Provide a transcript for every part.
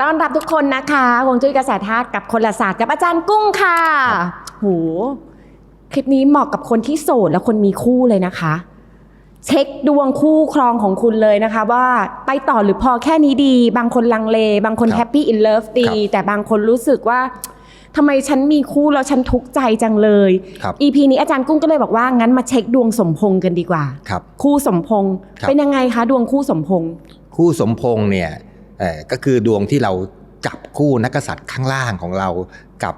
ต้อนรับทุกคนนะคะฮวงจุ้ยกระแสธาตุกับคนละศาสตร์กับอาจารย์กุ้งค่ะ โห คลิปนี้เหมาะกับคนที่โสดและคนมีคู่เลยนะคะ เช็คดวงคู่ครองของคุณเลยนะคะ ว่าไปต่อหรือพอแค่นี้ดี บางคนลังเล บางคนครับแฮปปี้อินเลิฟดี ครับแต่บางคนรู้สึกว่าทำไมฉันมีคู่แล้วฉันทุกข์ใจจังเลย ครับ EP นี้อาจารย์กุ้งก็เลยบอกว่างั้นมาเช็คดวงสมพงษ์กันดีกว่า ครับ คู่สมพงษ์ครับ เป็นยังไงคะ ดวงคู่สมพงษ์ คู่สมพงษ์เนี่ยเอ่อ ก็คือดวงที่เราจับคู่นักกษัตริย์ข้างล่างของเรากับ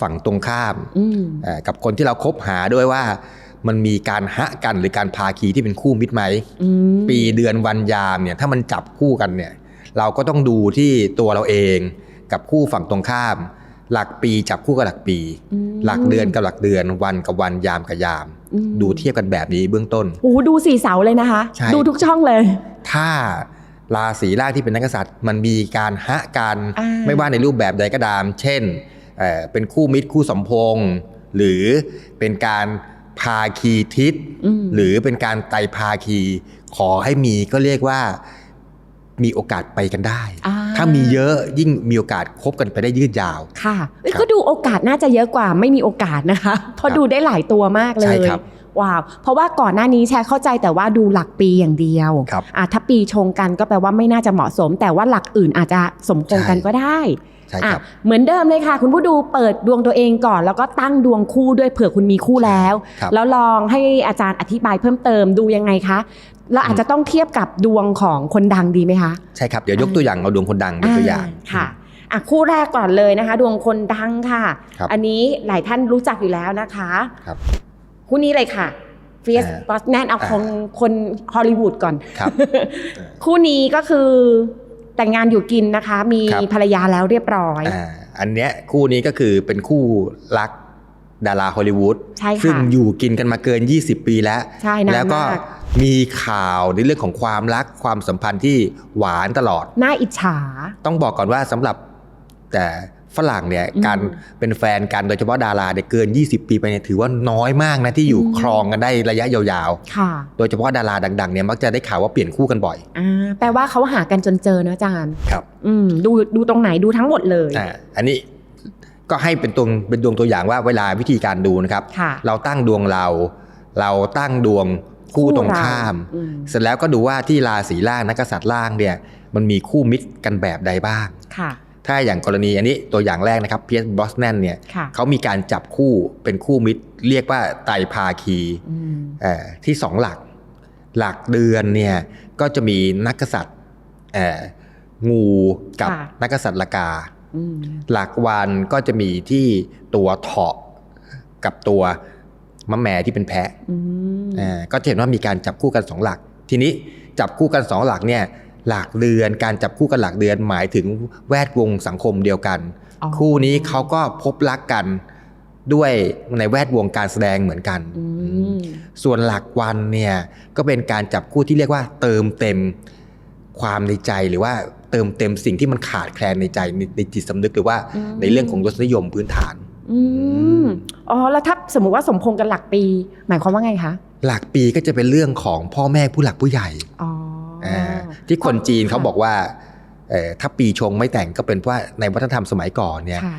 ฝั่งตรงข้ามอืมเอ่อกับคนที่เราคบหาด้วยว่ามันมีการหะกันหรือการพาคีที่เป็นคู่มิตรไหมอืมปีเดือนวันยามเนี่ยถ้ามันจับคู่กันเนี่ยเราก็ต้องดูที่ตัวเราเองกับคู่ฝั่งตรงข้าม หลักปีจับคู่กับหลักปีอืมหลักเดือนกับหลักเดือนวันกับวันยามกับยามอืมดูเทียบกันแบบนี้เบื้องต้นโอ้โหดูสี่เสาเลยนะคะใช่ดูทุกช่องเลย ถ้า ราศีแรกที่เป็นนักกษัตริย์มันมีการหะกันอ่าไม่ว่าในรูปแบบใดก็ตาม เช่นเอ่อเป็นคู่มิตรคู่สมพงษ์หรือเป็นการพาคีทิศมหรือเป็นการไตรภาคี ขอให้มีก็เรียกว่ามีโอกาสไปกันได้อ่าถ้ามีเยอะยิ่งมีโอกาสคบกันไปได้ยืดยาว ค่ะเอ้ยครับก็ดูโอกาสน่าจะเยอะกว่าไม่มีโอกาสนะคะ เพราะครับดูได้หลายตัวมากเลใช่ยครับ ว้าวเพราะว่าก่อนหน้านี้แชร์เข้าใจแต่ว่าดูหลักปีอย่างเดียวครับอะถ้าปีชงกันก็แปลว่าไม่น่าจะเหมาะสม แต่ว่าหลักอื่นอาจจะสมพงษ์กันใช่ก็ได้ใช่อะครับเหมือนเดิมเลยค่ะ คุณผู้ดูเปิดดวงตัวเองก่อน แล้วก็ตั้งดวงคู่ด้วยเผื่อคุณมีคู่แล้วครับแล้วลองให้อาจารย์อธิบายเพิ่มเติมดูยังไงคะเราอาจจะต้องเทียบกับดวงของคนดังดีไหมคะใช่ครับเดี๋ยวยกตัวอย่างเอาดวงคนดังเป็นตัวอย่างค่ะอะคู่แรกก่อนเลยนะคะ ดวงคนดังค่ะครับอันนี้หลายท่านรู้จักอยู่แล้วนะคะครับ คู่นี้เลยค่ะเฟียสอ่าบอสแนนเอาอ่าคนคนฮอลลีวูดก่อนครับคู่นี้ก็คือแต่งงานอยู่กินนะคะ มีครับภรรยาแล้วเรียบร้อยอ่าอันเนี้ยคู่นี้ก็คือเป็นคู่รักดาราฮอลลีวูดใช่ค่ะซึ่งอยู่กินกันมาเกิน 20 ปีแล้วใช่นานแล้วก็มากมีข่าวในเรื่องของความรักความสัมพันธ์ที่หวานตลอด น่าอิจฉา ต้องบอกก่อนว่าสำหรับแต่ ฝรั่งเนี่ยอืมการเป็นแฟนกันโดยเฉพาะดาราเนี่ยเกิน 20 ปีไปเนี่ยถือว่าน้อยมากนะที่อยู่อืมครองกันได้ระยะยาวค่ะๆโดยเฉพาะดาราดังๆเนี่ยมักจะได้ข่าวว่าเปลี่ยนคู่กันบ่อยอ่าแปลว่าเขาหากันจนเจอเนอะอาจารย์ครับอืมดูดูตรงไหนดูทั้งหมดเลยอ่าอันนี้ก็ให้เป็นตัวเป็นดวงตัวอย่างว่าเวลาวิธีการดูนะครับค่ะเราตั้งดวงเรา เราตั้งดวงคู่ตรงข้ามอืมเสร็จแล้วก็ดูว่าที่ราศีล่างนักกษัตริย์ล่างเนี่ยมันมีคู่มิตรกันแบบใดบ้างค่ะ ถ้าอย่างกรณีอันนี้ตัวอย่างแรกนะครับเพียสบอสแนนเนี่ยค่ะเขามีการจับคู่เป็นคู่มิตร เรียกว่าไตรภาคีอืมเอ่อที่สองหลัก หลักเดือนเนี่ยก็จะมีนักกษัตริย์เอ่องูกับค่ะนักกษัตริย์ละกาอืมหลักวันก็จะมีที่ตัวเถาะกับตัวมะแมที่เป็นแพะอืมอ่าก็จะเห็นว่ามีการจับคู่กันสองหลัก ทีนี้จับคู่กันสองหลักเนี่ย หลักเดือน การจับคู่กันหลักเดือนหมายถึงแวดวงสังคมเดียวกันอ๋อคู่นี้เขาก็พบรักกันด้วยในแวดวงการแสดงเหมือนกันอืมส่วนหลักวันเนี่ยก็เป็นการจับคู่ที่เรียกว่าเติมเต็มความในใจหรือว่าเติมเต็มสิ่งที่มันขาดแคลนในใจในในจิตสำนึกหรือว่าอืมในเรื่องของรสนิยมพื้นฐานอืมอ๋อแล้วถ้าสมมุติว่าสมพงษ์กันหลักปี หมายความว่าไงคะ หลักปีก็จะเป็นเรื่องของพ่อแม่ผู้หลักผู้ใหญ่อ๋ออา ที่คนจีนเขาค่ะบอกว่าเอ่อถ้าปีชงไม่แต่งก็เป็นเพราะว่าในวัฒนธรรมสมัยก่อนเนี่ยค่ะ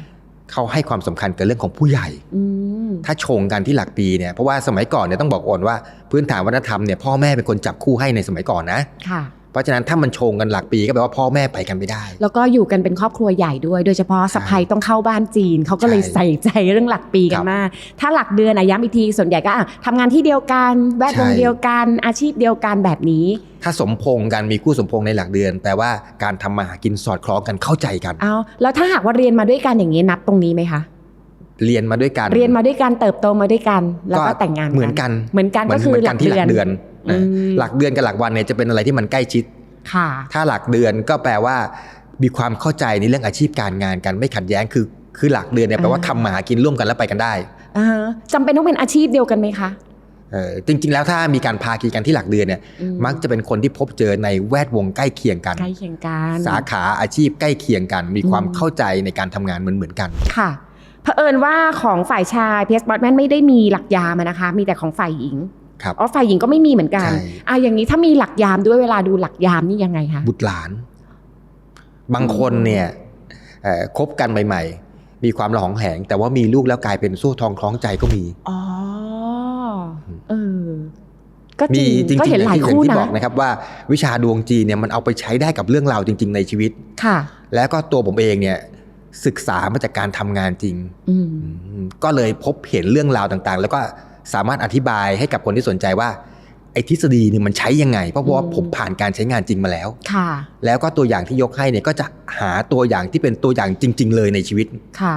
เขาให้ความสำคัญกับเรื่องของผู้ใหญ่อืมถ้าชงกันที่หลักปีเนี่ยเพราะว่าสมัยก่อนเนี่ยต้องบอกก่อนว่าพื้นฐานวัฒนธรรมเนี่ยพ่อแม่เป็นคนจับคู่ให้ในสมัยก่อนนะค่ะ เพราะฉะนั้นถ้ามันชงกันหลักปีก็แปลว่าพ่อแม่ไปกันไม่ได้ แล้วก็อยู่กันเป็นครอบครัวใหญ่ด้วย โดยเฉพาะสะพ้ยต้องเข้าบ้านจีนเขาก็เลยใช่ใส่ใจเรื่องหลักปีกัคนรับมากถ้าหลักเดือนอะย้ำอีกทีส่วนใหญ่ก็อะทำงานที่เดียวกันแวดวงใช่เดียวกันอาชีพเดียวกันแบบนี้ ถ้าสมพงษ์กันมีคู่สมพงษ์ในหลักเดือนแปลว่าการทำมาหากินสอดคล้องกันเข้าใจกันเอาแล้วถ้าหากว่าเรียนมาด้วยกันอย่างนี้นับตรงนี้ไหมคะเรียนมาด้วยกัน เรียนมาด้วยกันเติบโตมาด้วยกัน แล้วก็แต่งงานเหมือนกัน เหมือนกันเหมืก็อนคือเหมือนหกัลันกที่หเดืลัอนกเดือนอืม หลักเดือนกับหลักวันเนี่ยจะเป็นอะไรที่มันใกล้ชิดค่ะถ้าหลักเดือนก็แปลว่า มีความเข้าใจในเรื่องอาชีพการงานกันไม่ขัดแย้งคือคือหลักเดือนเนี่ยแปลว่าอ่าทำมาหากินร่วมกันแล้วไปกันได้อ่าจำเป็นต้องเป็นอาชีพเดียวกันไหมคะเออจริงๆ แล้วถ้ามีการพาคีกันที่หลักเดือนเนี่ยอืมักจะเป็นคนที่พบเจอในแวดวงใกล้เคียงกันใกล้เคียงกันสาขาอาชีพใกล้เคียงกัน มีความอืมเข้าใจในการทำงานเหมือนเหมือนๆกันค่ะเผอิญว่าของฝ่ายชายเพียสบอตแมนไม่ได้มีหลักยามอะนะคะ มีแต่ของฝ่ายหญิง ครับอ๋อฝ่ายหญิงก็ไม่มีเหมือนกัน ใช่ อะอย่างนี้ถ้ามีหลักยามด้วยเวลาดูหลักยามนี่ยังไงคะ บุตรหลาน บางคนเนี่ยเอ่อคบกันใหม่ ๆ มีความระหองแหง แต่ว่ามีลูกแล้วกลายเป็นโซ่ทองคล้องใจก็มี อ๋อ เออ ก็จมีริงจริงๆก็อเห็นย่างหลายที่อย่างคู่ที่นะ บอกนะครับว่าวิชาดวงจีนเนี่ยมันเอาไปใช้ได้กับเรื่องราวจริง ๆ ในชีวิต ค่ะ แล้วก็ตัวผมเองเนี่ยศึกษามาจากการทำงานจริงอืม อืมก็เลยพบเห็นเรื่องราวต่างๆ แล้วก็ สามารถอธิบายให้กับคนที่สนใจว่าไอ้ทฤษฎีเนี่ยมันใช้ยังไง เพราะว่าอืมผมผ่านการใช้งานจริงมาแล้ว ค่ะ แล้วก็ตัวอย่างที่ยกให้เนี่ยก็จะหาตัวอย่างที่เป็นตัวอย่างจริง ๆ เลยในชีวิต ค่ะ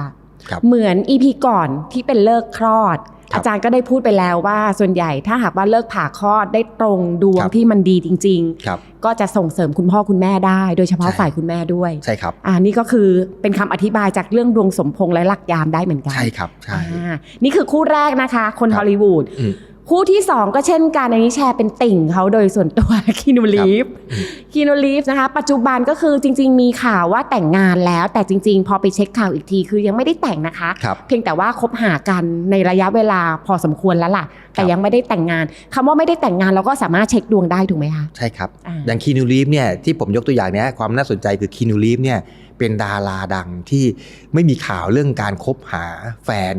ครับเหมือนอีพีก่อนที่เป็นเลิกคลอดครับ อาจารย์ก็ได้พูดไปแล้วว่าส่วนใหญ่ถ้าหากว่าเลิกผ่าคลอดได้ตรงดวงครับที่มันดีจริงครับๆก็จะส่งเสริมคุณพ่อคุณแม่ได้ โดยเฉพาะใช่ฝ่ายคุณแม่ด้วยใช่ครับอ่านี่ก็คือเป็นคำอธิบายจากเรื่องดวงสมพงษ์และหลักยามได้เหมือนกันใช่ครับใช่อ่านี่คือคู่แรกนะคะ คนครับฮอลลีวูดอืม คู่ที่ 2 ก็เช่นกันอันนี้แชร์เป็นติ่งเขาโดยส่วนตัวคีนูลีฟอืมคีนูลีฟนะคะ ปัจจุบันก็คือจริง ๆ มีข่าวว่าแต่งงานแล้ว แต่จริง ๆ พอไปเช็คข่าวอีกทีคือยังไม่ได้แต่งนะคะครับเพียงแต่ว่าคบหากันในระยะเวลาพอสมควรแล้วล่ะ แต่ครับยังไม่ได้แต่งงานคำว่าไม่ได้แต่งงานเราก็สามารถเช็คดวงได้ถูกไหมคะใช่ครับอ่าอย่างคีนูรีฟเนี่ยที่ผมยกตัวอย่างเนี้ยความน่าสนใจคือคีนูรีฟเนี่ย เป็นดาราดังที่ไม่มีข่าวเรื่องการคบหาแฟน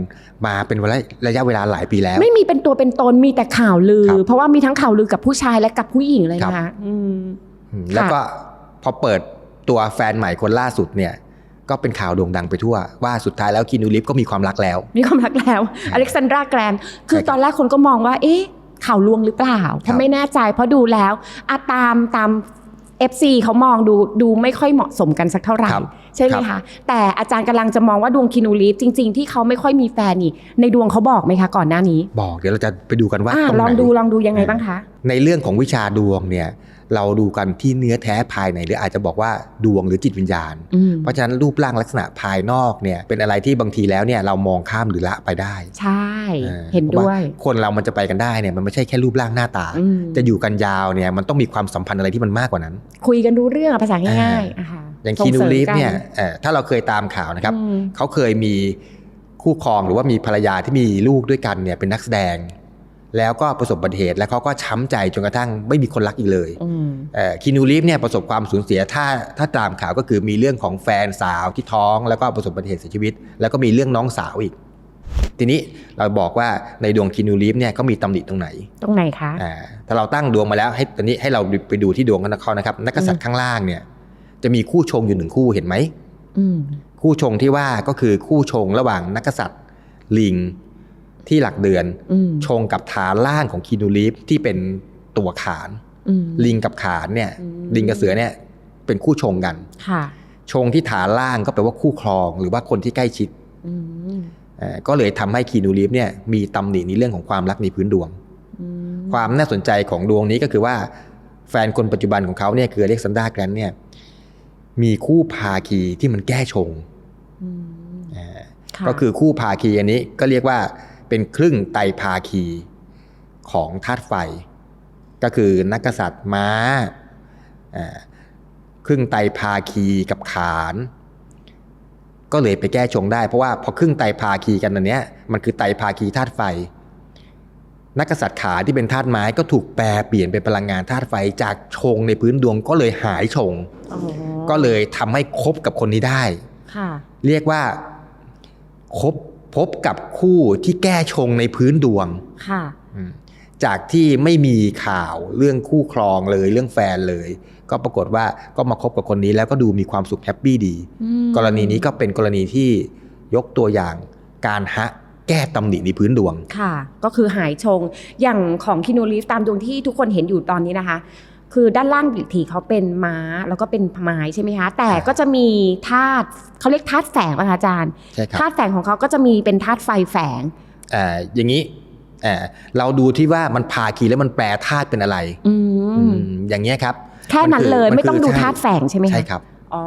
มาเป็นระยะเวลาหลายปีแล้ว ไม่มีเป็นตัวเป็นตนมีแต่ข่าวลือครับเพราะว่ามีทั้งข่าวลือกับผู้ชายและกับผู้หญิงเลยนะคะอืมอืมแล้วก็พอเปิดตัวแฟนใหม่คนล่าสุดเนี่ย ก็เป็นข่าวโด่งดังไปทั่ว ว่าสุดท้ายแล้วคีนูรีฟก็มีความรักแล้ว มีความรักแล้ว อเล็กซานดราแกรนคือใช่ครับตอนแรกคนก็มองว่า เอ๊ะข่าวลวงหรือเปล่าเพครัราะบไม่แน่ใจเพราะดูแล้วอะตามตาม FC เขามองดูดูไม่ค่อยเหมาะสมกันสักเท่าไหร่ครับใช่ไหมครัคะบ แต่อาจารย์กำลังจะมองว่าดวงคินูลีฟจริง ๆ ที่เขาไม่ค่อยมีแฟนนี่ในดวงเขาบอกไหมคะก่อนหน้านี้บอกเดี๋ยวเราจะไปดูกันว่าอ่าตรงลองไหนดูลองดูยังไงบ้างคะ ในเรื่องของวิชาดวงเนี่ย เราดูกันที่เนื้อแท้ภายในหรืออาจจะบอกว่าดวงหรือจิตวิญญาณอืมเพราะฉะนั้นรูปร่างลักษณะภายนอกเนี่ยเป็นอะไรที่บางทีแล้วเนี่ยเรามองข้ามหรือละไปได้ ใช่ออเห็นด้วยพราะาคนเรามันจะไปกันได้เนี่ยมันไม่ใช่แค่รูปร่างหน้าตาอืมจะอยู่กันยาวเนี่ยมันต้องมีความสัมพันธ์อะไรที่มันมากกว่านั้น คุยกันรู้เรื่องอะภาษาง่ายๆอ่าอะค่ะอย่างส่คีนูสริมรีฟกัเนี่ยเอ่อถ้าเราเคยตามข่าวนะครับอืมเขาเคยมีคู่ครองหรือว่ามีภรรยาที่มีลูกด้วยกันเนี่ยเป็นนักแสดง แล้วก็ประสบอุบัติเหตุแล้วเขาก็ช้ำใจจนกระทั่งไม่มีคนรักอีกเลยอืมคีนูรีฟเนี่ยประสบความสูญเสียถ้าถ้าตามข่าวก็คือมีเรื่องของแฟนสาวที่ท้อง แล้วก็ประสบอุบัติเหตุเสียชีวิต แล้วก็มีเรื่องน้องสาวอีก ทีนี้เราบอกว่าในดวงคีนูรีฟเนี่ยก็มีตำหนิตรงไหน ตรงไหนคะอ่าถ้าเราตั้งดวงมาแล้วให้ตอนนี้ให้เราไปดูที่ดวงกันเขานะครับ นักกษัตริย์ข้างล่างเนี่ย จะมีคู่ชงอยู่หนึ่งคู่เห็นไหมอืมคู่ชงที่ว่าก็คือคู่ชงระหว่างนักกษัตริย์ลิง ที่หลักเดือนอืมชงกับฐานล่างของคีนูรีฟที่เป็นตัวขานอืมลิงกับขานเนี่ยอืมลิงกับเสือเนี่ยเป็นคู่ชงกันค่ะชงที่ฐานล่างก็แปลว่าคู่ครอง หรือว่าคนที่ใกล้ชิดอืมเอ่อก็เลยทำให้คีนูรีฟเนี่ยมีตำหนิในเรื่องของความรักในพื้นดวงอืมความน่าสนใจของดวงนี้ก็คือว่า แฟนคนปัจจุบันของเขาเนี่ยคืออเล็กซานดราแกรนเนี่ยมีคู่ภาคีที่มันแก้ชงอืมอ่าะก็คือคู่ภาคีอันนี้ก็เรียกว่า เป็นครึ่งไตรภาคีของธาตุไฟ ก็คือนักกษัตริย์ม้าอ่าครึ่งไตรภาคีกับขาน ก็เลยไปแก้ชงได้เพราะว่าพอครึ่งไตรภาคีกันอันเนี้ยมันคือไตรภาคีธาตุไฟ นักกษัตริย์ขาที่เป็นธาตุไม้ก็ถูกแปลเปลี่ยนเป็นพลังงานธาตุไฟจากชงในพื้นดวงก็เลยหายชงอ๋อก็เลยทำให้คบกับคนนี้ได้ค่ะเรียกว่าคบพ บกับคู่ที่แก้ชงในพื้นดวงค่ะอืมจากที่ไม่มีข่าวเรื่องคู่ครองเลยเรื่องแฟนเลย ก็ปรากฏว่าก็มาคบกับคนนี้แล้วก็ดูมีความสุขแฮปปี้ดีอืมกรณีนี้ก็เป็นกรณีที่ยกตัวอย่างการฮะแก้ตำหนิในพื้นดวง ค่ะ ก็คือหายชง อย่างของคินูลีฟตามดวงที่ทุกคนเห็นอยู่ตอนนี้นะคะ คือด้านล่างบิทีเขาเป็นม้าแล้วก็เป็นไม้ใช่ไหมคะ แต่ก็จะมีธาตุเขาเรียกธาตุแฝงป่ะคะอาจารย์ใช่ครับธาตุแฝงของเขาก็จะมีเป็นธาตุไฟแฝงอ่าอย่างนี้อ่าเราดูที่ว่ามันพาคีแล้วมันแปลธาตุเป็นอะไรอือืมมอย่างเงี้ยครับ แค่นั้นเลยมันคือไม่ต้องดูมันคือธาตุแฝงใช่ไหมคะใช่ครับอ๋อ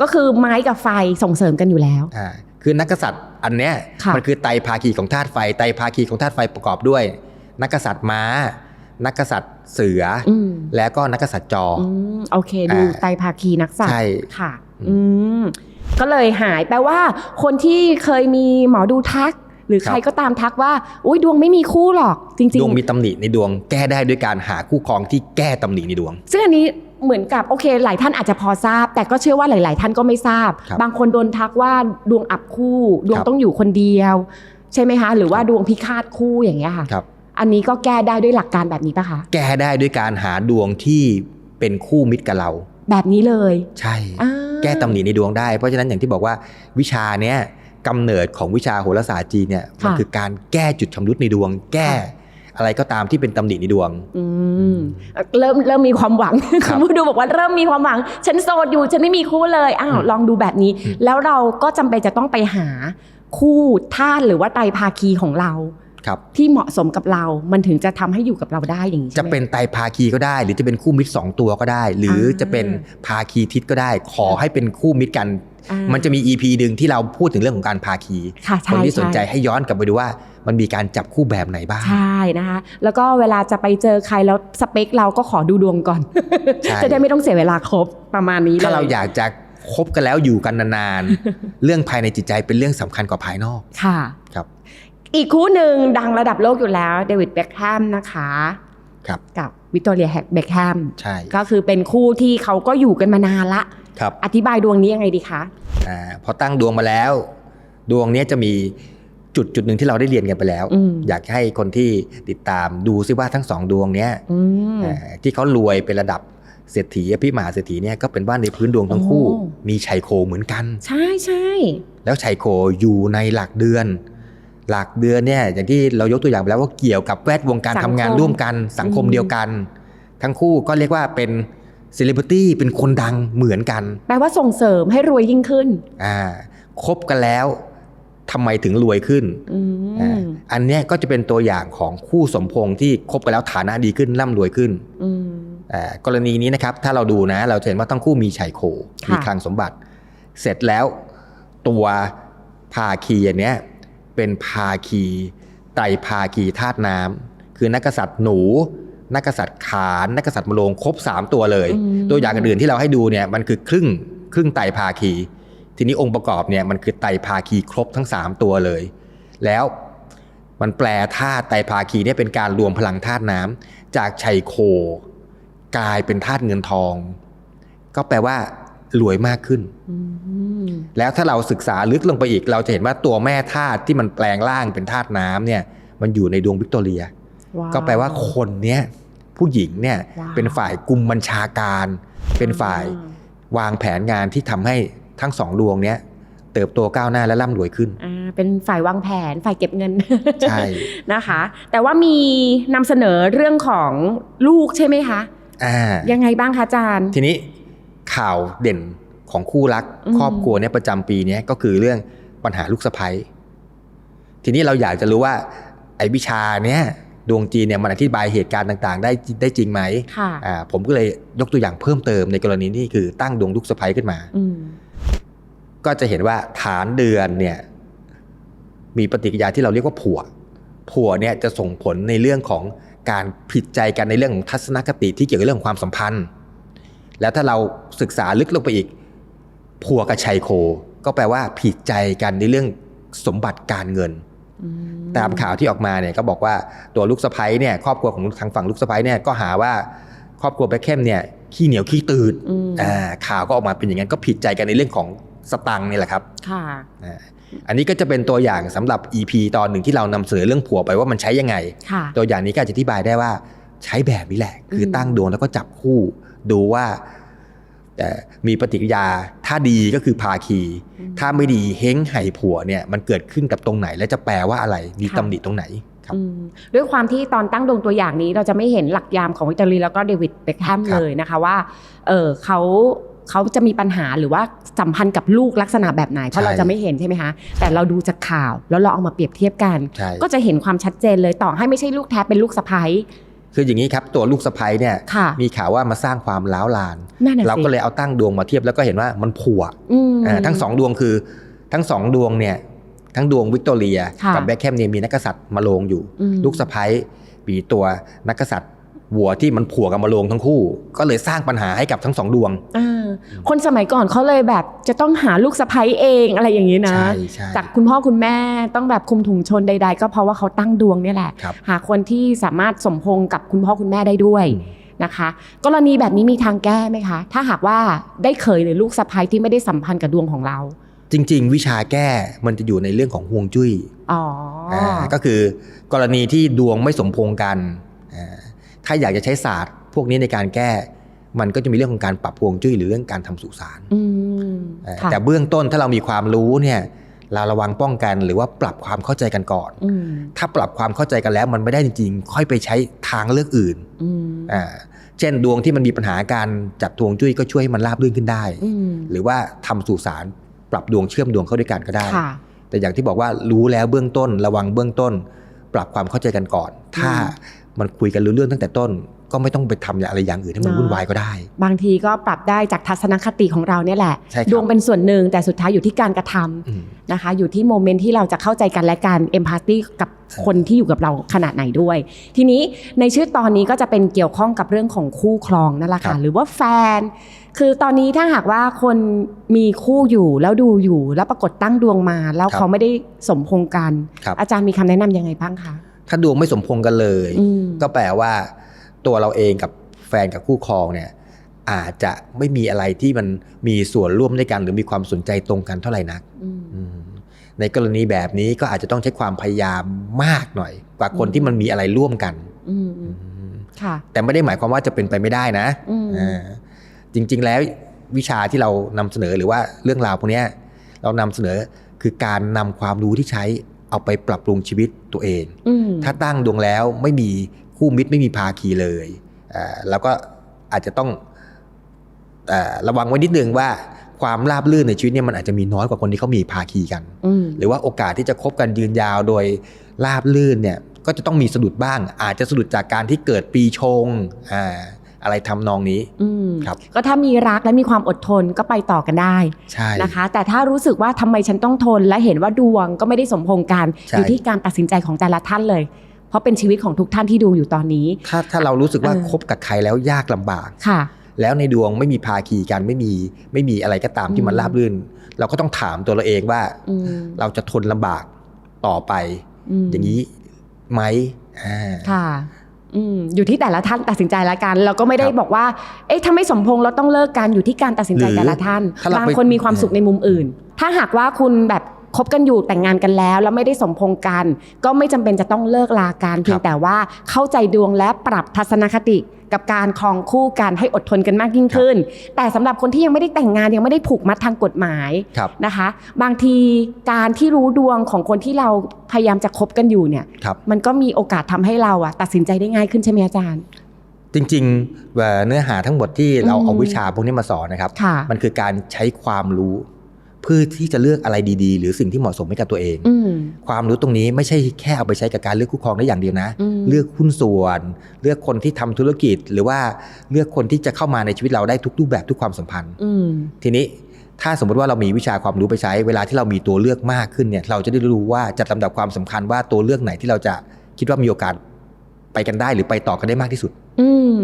ก็คือไม้กับไฟส่งเสริมกันอยู่แล้วอ่าคือนักกษัตริย์อันเนี้ยค่ะมันคือไตรภาคีของธาตุไฟไตรภาคีของธาตุไฟประกอบด้วย นักกษัตริย์ม้า นักกษัตริย์เสือออืมแล้วก็นักกษัตริย์จอออืมโอเค ดูอ่าไตรภาคีนักสัตว์ใช่ค่ะอืมอืมก็เลยหายแปลว่า คนที่เคยมีหมอดูทัก หรือใครก็ตามทักว่า อุ้ยดวงไม่มีคู่หรอก จริงดวงมีตำหนิในดวงแก้ได้ด้วยการหาคู่ครองที่แก้ตำหนิในดวงๆซึ่งอันนี้เหมือนกับโอเค หลายท่านอาจจะพอทราบ แต่ก็เชื่อว่าหลาย ๆ ท่านก็ไม่ทราบครับบางคนโดนทักว่าดวงอับคู่ ดวงครับต้องอยู่คนเดียว ใช่ไหมคะ หรือว่าครับดวงพิฆาตคู่อย่างเงี้ยค่ะครับ อันนี้ก็แก้ได้ด้วยหลักการแบบนี้ปะคะ แก้ได้ด้วยการหาดวงที่เป็นคู่มิตรกับเรา แบบนี้เลย ใช่อ่าแก้ตำหนิในดวงได้ เพราะฉะนั้นอย่างที่บอกว่าวิชาเนี้ยกำเนิดของวิชาโหราศาสตร์จีนเนี่ยมันคือการแก้จุดชำรุดในดวง แก้อะไรก็ตามที่เป็นตำหนิในดวงอืมเริ่มเริ่มมีความหวังครัคุบณผู้ดูบอกว่าเริ่มมีความหวัง ฉันโสดอยู่ ฉันไม่มีคู่เลย อ้าวอืมลองดูแบบนี้อืมแล้วเราก็จำเป็นจะต้องไปหาคู่ท่านหรือว่าไตรภาคีของเรา ครับที่เหมาะสมกับเรา มันถึงจะทำให้อยู่กับเราได้อย่างนี้ใช่จะไหมเป็นไตรภาคีก็ได้ หรือจะเป็นคู่มิตรสองตัวก็ได้ หรืออาจะเป็นภาคีทิศก็ได้ ขอให้เป็นคู่มิตรกันอ่ามันจะมี EP ดึงที่เราพูดถึงเรื่องของการภาคีค่ะคใช่นที่สนใจช่ให้ย้อนกลับไปดูว่ามันมีการจับคู่แบบไหนบ้าง ใช่นะคะ แล้วก็เวลาจะไปเจอใครแล้วสเปคเราก็ขอดูดวงก่อนใช่จะได้ไม่ต้องเสียเวลาครบประมาณนี้เลยถ้าเราอยากจะคบกันแล้วอยู่กันนานๆ เรื่องภายในจิตใจเป็นเรื่องสำคัญกว่าภายนอก ค่ะครับ อีกคู่หนึ่งดังระดับโลกอยู่แล้วเดวิดเบคแฮมนะคะครับกับวิกตอเรียเบคแฮมใช่ก็คือเป็นคู่ที่เขาก็อยู่กันมานานละครับอธิบายดวงนี้ยังไงดีคะอาพอตั้งดวงมาแล้ว ดวงเนี้ยจะมีจุดจุดหนึ่งที่เราได้เรียนกันไปแล้วอืมอยากให้คนที่ติดตามดูซิว่าทั้งสองดวงเนี้ยอืมอ่าที่เขารวยเป็นระดับเศรษฐีอภิมหาเศรษฐีเนี่ยก็เป็นว่าในพื้นดวงทั้งคู่โอ้มีชัยโคเหมือนกัน ใช่ใช่แล้วชัยโคอยู่ในหลักเดือน หลักเดือนเนี่ยอย่างที่เรายกตัวอย่างไปแล้วว่าเกี่ยวกับแวดวงการทำงานร่วมกันสังคมเดียวกัน ทั้งคู่ก็เรียกว่าเป็นเซเลบริตี้เป็นคนดังเหมือนกัน แปลว่าส่งเสริมให้รวยยิ่งขึ้นอ่าคบกันแล้วทำไมถึงรวยขึ้นอือ่ามอันเนี้ยก็จะเป็นตัวอย่างของคู่สมพงษ์ที่คบกันแล้วฐานะดีขึ้นร่ำรวยขึ้นอืมอ่ากรณีนี้นะครับ ถ้าเราดูนะ เราจะเห็นว่าทั้งคู่มีชัยโคค่ะมีคลังสมบัติ เสร็จแล้วตัวภาคีอันเนี้ย เป็นภาคีไตรภาคีธาตุน้ำคือนักกษัตริย์หนู นักกษัตริย์ขาน นักกษัตริย์มะโรงครบสามตัวเลยอืมตัวอย่างอื่นๆที่เราให้ดูเนี่ยมันคือครึ่งครึ่งไตรภาคี ทีนี้องค์ประกอบเนี่ยมันคือไตรภาคีครบทั้ง 3 ตัวเลย แล้วมันแปลธาตุไตรภาคีเนี่ยเป็นการรวมพลังธาตุน้ำจากชัยโค กลายเป็นธาตุเงินทอง ก็แปลว่า รวยมากขึ้นอืมแล้วถ้าเราศึกษาลึกลงไปอีก เราจะเห็นว่าตัวแม่ธาตุที่มันแปลงร่างเป็นธาตุน้ำเนี่ย มันอยู่ในดวงวิกตอเรียว้าวก็แปลว่าคนเนี้ยผู้หญิงเนี่ยว้าวเป็นฝ่ายกลุ่มบัญชาการ เป็นฝ่ายอ่วางแผนงานที่ทำให้ทั้งสองดวงเนี้ยเติบโตก้าวหน้าและร่ำรวยขึ้น อ่า เป็นฝ่ายวางแผน ฝ่ายเก็บเงิน ใช่ นะคะ แต่ว่ามีนำเสนอเรื่องของลูกใช่ไหมคะ อ่า ยังไงบ้างคะอาจารย์ ทีนี้ ข่าวเด่นของคู่รักอืมครอบครัวเนี่ยประจำปีเนี้ยก็คือเรื่องปัญหาลูกสะใภ้ทีนี้เราอยากจะรู้ว่า ไอ้วิชาเนี้ยดวงจีนเนี่ยมันอธิบายเหตุการณ์ต่างๆ ได้ได้จริงไหมค่ะอ่าผมก็เลยยกตัวอย่างเพิ่มเติมในกรณีนี้คือตั้งดวงลูกสะใภ้ขึ้นมาอืมก็จะเห็นว่าฐานเดือนเนี่ย มีปฏิกิริยาที่เราเรียกว่าผัว ผัวเนี่ยจะส่งผลในเรื่องของการผิดใจกันในเรื่องของทัศนคติที่เกี่ยวกับเรื่องของความสัมพันธ์ แล้วถ้าเราศึกษาลึกลงไปอีกผัวกับชัยโค ก็แปลว่าผิดใจกันในเรื่องสมบัติการเงินอืมตามข่าวที่ออกมาเนี่ยก็บอกว่าตัวลูกสะใภ้เนี่ยครอบครัวของทางฝั่งลูกสะใภ้เนี่ยก็หาว่าครอบครัวแบ็คแคมเนี่ยขี้เหนียวขี้ตื่นอืมอ่าข่าวก็ออกมาเป็นอย่างนั้นก็ผิดใจกันในเรื่องของสตังค์นี่แหละครับค่ะอ่าอันนี้ก็จะเป็นตัวอย่างสำหรับ EP ตอนหนึ่งที่เรานำเสนอเรื่องผัวไปว่ามันใช้ยังไงค่ะตัวอย่างนี้ก็อาจจะอธิบายได้ว่าใช้แบบนี้แหละ คืออมตั้งดวงแล้วก็จับคู่ ดูว่าเอ่อมีปฏิกิริยาถ้าดีก็คือภาคี ถ้าไม่ดีเฮ้งไห่ผัวเนี่ยมันเกิดขึ้นกับตรงไหน และจะแปลว่าอะไรมีตำหนิตรงไหนครับอืมด้วยความที่ตอนตั้งดวงตัวอย่างนี้เราจะไม่เห็นหลักยามของวิกตอรีแล้วก็เดวิดเบคแฮมครับเลยนะคะว่าเออเขาเขาจะมีปัญหาหรือว่าสัมพันธ์กับลูกลักษณะแบบไหนเพราะเราจะไม่เห็นใช่ไหมคะแต่เราดูจากข่าวแล้วเราเอามาเปรียบเทียบกันใช่ก็จะเห็นความชัดเจนเลยต่อให้ไม่ใช่ลูกแท้เป็นลูกสะใภ้ คืออย่างนี้ครับตัวลูกสะใภ้เนี่ยค่ะมีข่าวว่ามาสร้างความล้าวลานนั่นน่ะสิเราก็เลยเอาตั้งดวงมาเทียบแล้วก็เห็นว่ามันผัวอืมอ่าทั้งสองดวงคือทั้งสองดวงเนี่ยทั้งดวงวิกตอเรียค่ะกับแบ็คแคมเนี่ยมีนักกษัตริย์มาลงอยู่อืมลูกสะพ้ยมีตัวนักกษัตริย์ วัวที่มันผัวกับมาลงทั้งคู่ ก็เลยสร้างปัญหาให้กับทั้งสองดวงอ่าคนสมัยก่อนเขาเลยแบบจะต้องหาลูกสะใภ้เองอะไรอย่างนี้นะใช่ใช่จากคุณพ่อคุณแม่ต้องแบบคุมถุงชนใด ๆ ก็เพราะว่าเขาตั้งดวงเนี่ยแหละครับหาคนที่สามารถสมพงษ์กับคุณพ่อคุณแม่ได้ด้วยอืมนะคะ กรณีแบบนี้มีทางแก้ไหมคะ ถ้าหากว่าได้เคยหรือลูกสะใภ้ที่ไม่ได้สัมพันธ์กับดวงของเรา จริง ๆ วิชาแก้มันจะอยู่ในเรื่องของฮวงจุ้ยอ๋ออาก็คือกรณีที่ดวงไม่สมพงษ์กันอ่า ถ้าอยากจะใช้ศาสตร์ พวกนี้ในการแก้ มันก็จะมีเรื่องของการปรับฮวงจุ้ยหรือเรื่องการทำสุสานอืมอ่าค่ะแต่เบื้องต้นถ้าเรามีความรู้เนี่ยเราระวังป้องกันหรือว่าปรับความเข้าใจกันก่อนอืมถ้าปรับความเข้าใจกันแล้วมันไม่ได้จริงๆ ค่อยไปใช้ทางเลือกอื่นอืมอ่าเช่นดวงที่มันมีปัญหาการจัดฮวงจุ้ยก็ช่วยให้มันราบรื่นขึ้นได้อืมหรือว่าทำสุสานปรับดวงเชื่อมดวงเข้าด้วยกันก็ได้ค่ะแต่อย่างที่บอกว่ารู้แล้วเบื้องต้น ระวังเบื้องต้น ปรับความเข้าใจกันก่อน ถ้า มันคุยกันรู้เรื่องตั้งแต่ต้น ก็ไม่ต้องไปทำอะไรอย่างอื่นให้มันเนอะวุ่นวายก็ได้ บางทีก็ปรับได้จากทัศนคติของเราเนี่ยแหละใช่ครับดวงเป็นส่วนหนึ่งแต่สุดท้ายอยู่ที่การกระทำอืมนะคะ อยู่ที่โมเมนต์ที่เราจะเข้าใจกันและกันเอมพัตตีกับคนที่อยู่กับเราขนาดไหนด้วย ทีนี้ในชื่อตอนนี้ก็จะเป็นเกี่ยวข้องกับเรื่องของคู่ครองนั่นแหละครัค่ะบหรือว่าแฟน คือตอนนี้ถ้าหากว่าคนมีคู่อยู่แล้วดูอยู่แล้วปรากฏตั้งดวงมา แล้วเขาไม่ได้สมพงษ์กันครับอาจารย์มีคำแนะนำยังไงบ้างคะ ถ้าดวงไม่สมพงษ์กันเลยอืมก็แปลว่า ตัวเราเองกับแฟนกับคู่ครองเนี่ย อาจจะไม่มีอะไรที่มันมีส่วนร่วมด้วยกัน หรือมีความสนใจตรงกันเท่าไหร่นักอืมอืมในกรณีแบบนี้ก็อาจจะต้องใช้ความพยายามมากหน่อย กว่าคนอืมที่มันมีอะไรร่วมกันอืมอืมค่ะแต่ไม่ได้หมายความว่าจะเป็นไปไม่ได้นะอืมอ่าจริง ๆ แล้ววิชาที่เรานำเสนอหรือว่าเรื่องราวพวกเนี้ยเรานำเสนอคือการนำความรู้ที่ใช้ เอาไปปรับปรุงชีวิตตัวเองอืมถ้าตั้งดวงแล้วไม่มีคู่มิตรไม่มีภาคีเลยอ่าแล้วก็อาจจะต้องอ่าระวังไว้นิดนึงว่าความราบรื่นในชีวิตเนี่ยมันอาจจะมีน้อยกว่าคนที่เขามีภาคีกันอืมหรือว่าโอกาสที่จะคบกันยืนยาวโดยราบลื่นเนี่ยก็จะต้องมีสะดุดบ้าง อาจจะสะดุดจากการที่เกิดปีชงอ่า อะไรทำนองนี้อืมครับ ก็ถ้ามีรักและมีความอดทนก็ไปต่อกันได้ใช่นะคะ แต่ถ้ารู้สึกว่าทำไมฉันต้องทน และเห็นว่าดวงก็ไม่ได้สมพงษ์กันใช่อยู่ที่การตัดสินใจของแต่ละท่านเลย เพราะเป็นชีวิตของทุกท่านที่ดูอยู่ตอนนี้ ถ้าถ้าเรารู้สึกว่าเออคบกับใครแล้วยากลำบากค่ะ แล้วในดวงไม่มีภาคีกันไม่มีไม่มีอะไรก็ตามที่มันอืมราบรื่น เราก็ต้องถามตัวเราเองว่าอืมเราจะทนลำบากต่อไปมอย่างนี้ไหมอ่าค่ะ อืมอยู่ที่แต่ละท่านตัดสินใจละกัน เราก็ไม่ได้ครับบอกว่า เอ๊ะถ้าไม่สมพงษ์เราต้องเลิกกันอยู่ที่การตัดสินใจหรือแต่ละท่านถ้าเราบางไปคนมีความสุขในมุมอื่น ถ้าหากว่าคุณแบบคบกันอยู่แต่งงานกันแล้ว แล้วไม่ได้สมพงษ์กัน ก็ไม่จำเป็นจะต้องเลิกลากันเพียงแต่ว่าเข้าใจดวงและปรับทัศนคติ กับการครองคู่กันให้อดทนกันมากยิ่งขึ้น แต่สำหรับคนที่ยังไม่ได้แต่งงานยังไม่ได้ผูกมัดทางกฎหมายครับนะคะ บางทีการที่รู้ดวงของคนที่เราพยายามจะคบกันอยู่เนี่ยครับมันก็มีโอกาสทำให้เราอะตัดสินใจได้ง่ายขึ้นใช่ไหมอาจารย์จริงๆเอ่อเนื้อหาทั้งหมดที่เราอืมเอาวิชาพวกนี้มาสอนนะครับค่ะมันคือการใช้ความรู้ เพื่อที่จะเลือกอะไรดีๆ หรือสิ่งที่เหมาะสมให้กับตัวเองอืมความรู้ตรงนี้ไม่ใช่แค่เอาไปใช้กับการเลือกคู่ครองได้อย่างเดียวนะอืมเลือกหุ้นส่วน เลือกคนที่ทำธุรกิจ หรือว่าเลือกคนที่จะเข้ามาในชีวิตเราได้ทุกรูปแบบทุกความสัมพันธ์อืมทีนี้ถ้าสมมติว่าเรามีวิชาความรู้ไปใช้ เวลาที่เรามีตัวเลือกมากขึ้นเนี่ย เราจะได้รู้ว่าจัดลำดับความสำคัญว่าตัวเลือกไหนที่เราจะคิดว่ามีโอกาส ไปกันได้หรือไปต่อกันได้มากที่สุด อืม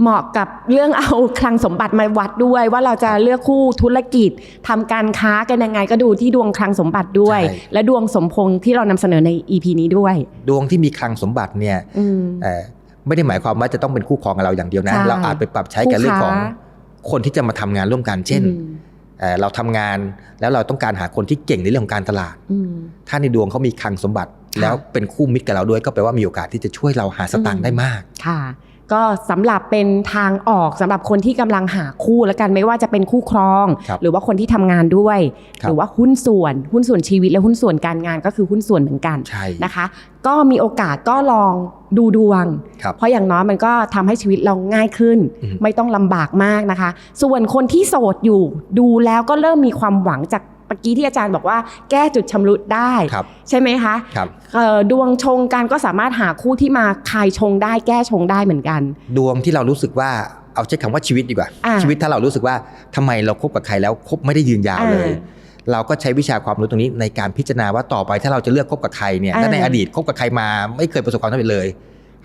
เหมาะกับเรื่องเอาคลังสมบัติมาวัดด้วย ว่าเราจะเลือกคู่ธุรกิจทำการค้ากันยังไงก็ดูที่ดวงคลังสมบัติด้วยใช่และดวงสมพงษ์ที่เรานำเสนอใน EP นี้ด้วย ดวงที่มีคลังสมบัติเนี่ยอืมเอ่อไม่ได้หมายความว่าจะต้องเป็นคู่ครองกับเราอย่างเดียวนะใช่เราอาจไปปรับใช้กับเรื่องของคู่ค้คนที่จะมาทำงานร่วมกัน เช่นอืมเอ่อเราทำงานแล้วเราต้องการหาคนที่เก่งในเรื่องของการตลาดอืมถ้าในดวงเขามีคลังสมบัติค่ะ แล้วเป็นคู่มิตรกับเราด้วยก็แปลว่ามีโอกาสที่จะช่วยเราหาสตางอืค์มได้มากค่ะ ก็สำหรับเป็นทางออกสำหรับคนที่กำลังหาคู่แล้วกันไม่ว่าจะเป็นคู่ครองครับหรือว่าคนที่ทำงานด้วยครับหรือว่าหุ้นส่วนหุ้นส่วนชีวิตและหุ้นส่วนการงานก็คือหุ้นส่วนเหมือนกันใช่นะคะ ก็มีโอกาสก็ลองดูดวงครับเพราะอย่างน้อยมันก็ทำให้ชีวิตเราง่ายขึ้นอืมไม่ต้องลำบากมากนะคะ ส่วนคนที่โสดอยู่ดูแล้วก็เริ่มมีความหวังจาก เมื่อกี้ที่อาจารย์บอกว่าแก้จุดชำรุดได้ครับใช่ไหมคะครับเอ่อดวงชงกันก็สามารถหาคู่ที่มาคายชงได้แก้ชงได้เหมือนกัน ดวงที่เรารู้สึกว่าเอาใช้คำว่าชีวิตดีกว่าอ่า ชีวิตถ้าเรารู้สึกว่าทำไมเราคบกับใครแล้วคบไม่ได้ยืนยาวเลย เราก็ใช้วิชาความรู้ตรงนี้ในการพิจารณาว่าต่อไปถ้าเราจะเลือกคบกับใครเนี่ยเออและในอดีตคบกับใครมาไม่เคยประสบความสำเร็จเลย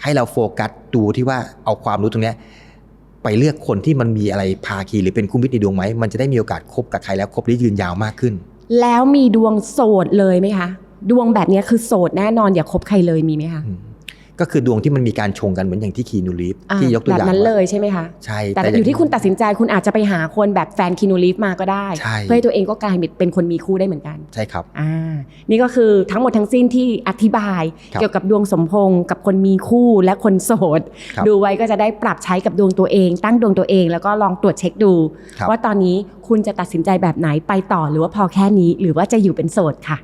ให้เราโฟกัสดูที่ว่าเอาความรู้ตรงเนี้ย ไปเลือกคนที่มันมีอะไรพาคีหรือเป็นคู่มิตรในดวงไหมมันจะได้มีโอกาสคบกับใครแล้วคบได้ยืนยาวมากขึ้น แล้วมีดวงโสดเลยไหมคะ ดวงแบบนี้คือโสดแน่นอนอย่าคบใครเลยมีไหมคะอืม ก็คือดวงที่มันมีการชงกันเหมือนอย่างที่คีนูรีฟอ่าที่ยกตัวแบอย่าบงนั้นว่าเลยใช่ไหมคะใช่แต่ออยู่ที่คุณตัดสินใจคุณอาจจะไปหาคนแบบแฟนคินูลีฟมาก็ได้ใช่เพื่อให้ตัวเองก็กลายเป็นคนมีคู่ได้เหมือนกันใช่ครับอ่านี่ก็คือทั้งหมดทั้งสิ้นที่อธิบายครับเกี่ยวกับดวงสมพงษ์กับคนมีคู่และคนโสดครับดูไว้ก็จะได้ปรับใช้กับดวงตัวเอง ตั้งดวงตัวเอง แล้วก็ลองตรวจเช็คดูครับว่าตอนนี้คุณจะตัดสินใจแบบไหนไปต่อหรือว่าพอแค่นี้ หรือว่าจะอยู่เป็นโสดค่ะ